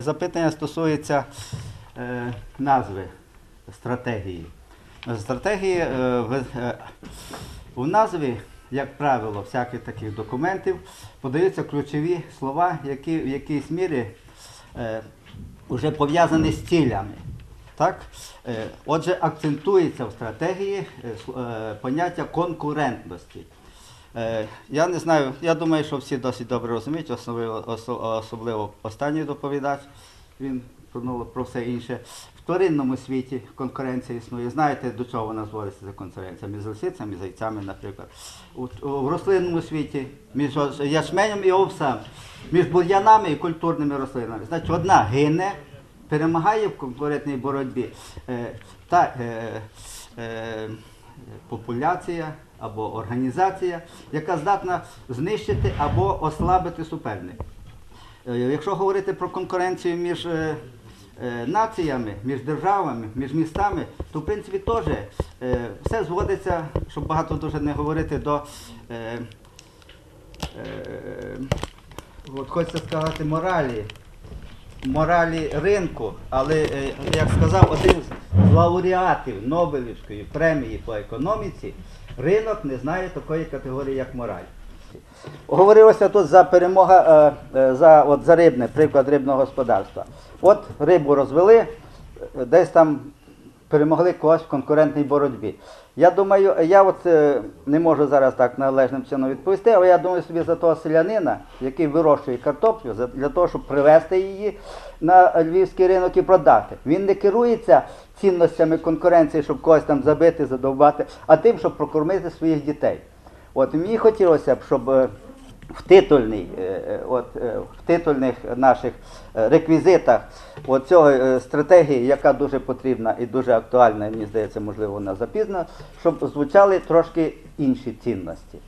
Запитання стосується е, назви стратегії. Стратегії е, в, е, у назві, як правило, всяких таких документів подаються ключові слова, які в якійсь мірі е, вже пов'язані з цілями. Так? Е, Отже, акцентується в стратегії е, е, поняття конкурентності. Е, Я не знаю, я думаю, що всі досить добре розуміють, особливо, останній доповідач, він ну, про все інше. В тваринному світі конкуренція існує. Знаєте, до чого вона зводиться ця конкуренція? Між лисицями, зайцями, наприклад. У, у- рослинному світі між ячменем і овсом, між бур'янами і культурними рослинами. Значить, одна гине, перемагає в конкурентній боротьбі. Е, та, е, е, популяція або організація, яка здатна знищити або ослабити суперника. Е, Якщо говорити про конкуренцію між е, е, націями, між державами, між містами, то в принципі теж все зводиться, щоб багато дуже не говорити, до от хочеться сказати моралі моралі ринку, але, е, як сказав один з лауреатів Нобелівської премії по економіці, ринок не знає такої категорії, як мораль. Говорилося тут за перемога е, е, за, от, за рибне, приклад рибного господарства. От рибу розвели, десь там перемогли когось в конкурентній боротьбі. Я думаю, я от е, не можу зараз так належним чином відповісти, але я думаю собі за того селянина, який вирощує картоплю, для того, щоб привезти її на львівський ринок і продати. Він не керується цінностями конкуренції, щоб когось там забити, задовбати, а тим, щоб прокормити своїх дітей. От мені хотілося б, щоб е, в титульній, е, е, от, е, в титульних наших реквізитах цього стратегії, яка дуже потрібна і дуже актуальна, мені здається, можливо, вона запізна, щоб звучали трошки інші цінності.